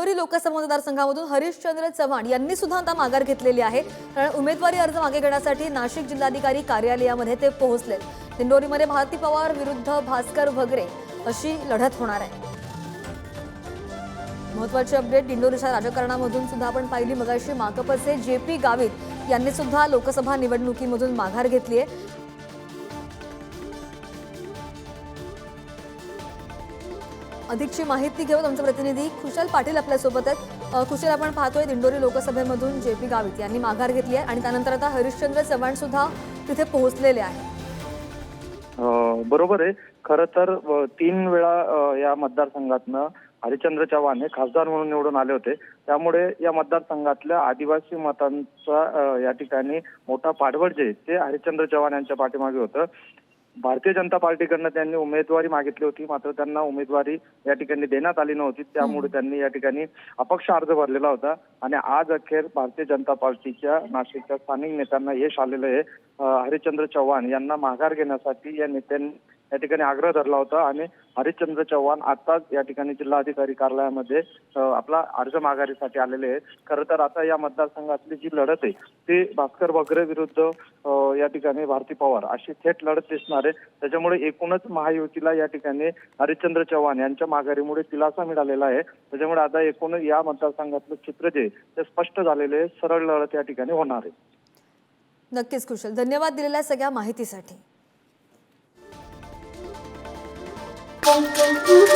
दिंडोरी लोकसभा मतदारसंघामधून हरिश्चंद्र चव्हाण यांनी सुद्धा आता माघार घेतलेली आहे. कारण उमेदवारी अर्ज मागे घेण्यासाठी नाशिक जिल्हाधिकारी कार्यालयामध्ये ते पोहोचले. दिंडोरीमध्ये भारती पवार विरुद्ध भास्कर भगरे अशी लढत होणार आहे. महत्वाची अपडेट दिंडोरीच्या राजकारणामधून सुद्धा आपण पाहिली. मगाशी माकपचे जे पी गावित यांनी सुद्धा लोकसभा निवडणुकीमधून माघार घेतली आहे. अधिकची माहिती घेऊन आमचे प्रतिनिधी खुशाल पाटील आपल्यासोबत आहेत. खुशाल आपण पाहतोय दिंडोरी लोकसभेमधून जे पी गावित यांनी माघार घेतली आहे आणि त्यानंतर आता हरिश्चंद्र चव्हाण सुद्धा तिथे पोहोचलेले आहेत. बरोबर आहे. खरं तर तीन वेळा या मतदारसंघातनं हरिश्चंद्र चव्हाण हे खासदार म्हणून निवडून आले होते. त्यामुळे या मतदारसंघातल्या आदिवासी मतांचा या ठिकाणी मोठा पाठबळ जे ते हरिश्चंद्र चव्हाण यांच्या पाठीमागे होतं. भारतीय जनता पार्टीकडनं त्यांनी उमेदवारी मागितली होती मात्र त्यांना उमेदवारी या ठिकाणी देण्यात आली नव्हती. त्यामुळे त्यांनी या ठिकाणी अपक्ष अर्ज भरलेला होता आणि आज अखेर भारतीय जनता पार्टीच्या नाशिकच्या स्थानिक नेत्यांना यश आलेलं आहे. हरिश्चंद्र चव्हाण यांना माघार घेण्यासाठी या नेत्यांनी या ठिकाणी आग्रह धरला होता आणि हरिश्चंद्र चव्हाण आताच या ठिकाणी जिल्हाधिकारी कार्यालयामध्ये आपला अर्ज माघारीसाठी आलेले आहेत. खरं तर आता या मतदारसंघातली जी लढत आहे ती भास्कर वगैरे विरुद्ध या ठिकाणी भारती पवार अशी थेट लढत दिसणार आहे. त्याच्यामुळे एकूणच महायुतीला या ठिकाणी हरिश्चंद्र चव्हाण यांच्या माघारीमुळे दिलासा मिळालेला आहे. त्याच्यामुळे आता एकूण या मतदारसंघातलं चित्र जे ते स्पष्ट झालेले आहे. सरळ लढत या ठिकाणी होणार आहे. नक्कीच कुशल. धन्यवाद दिलेल्या सगळ्या माहितीसाठी. bom, bom, bom.